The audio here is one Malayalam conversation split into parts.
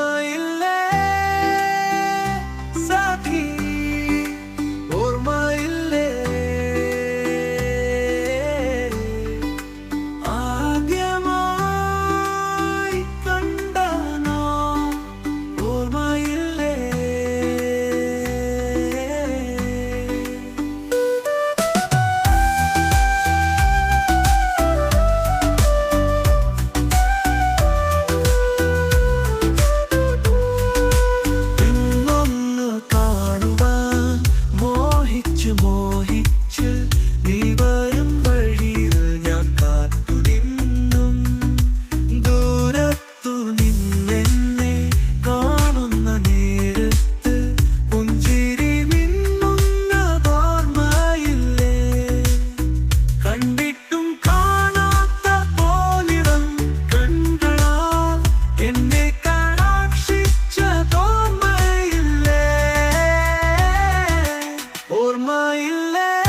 Ismail you left.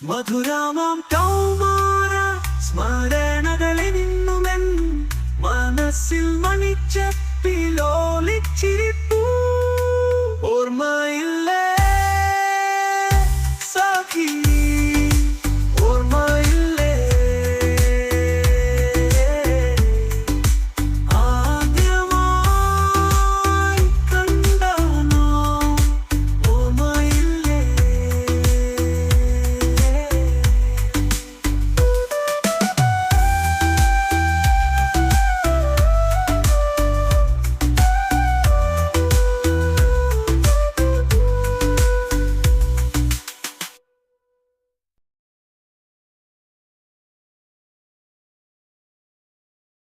മധുരാമാം കൗമാര സ്മരണകളെ നിന്നുമെൻ മനസ്സിൽ മണിച്ച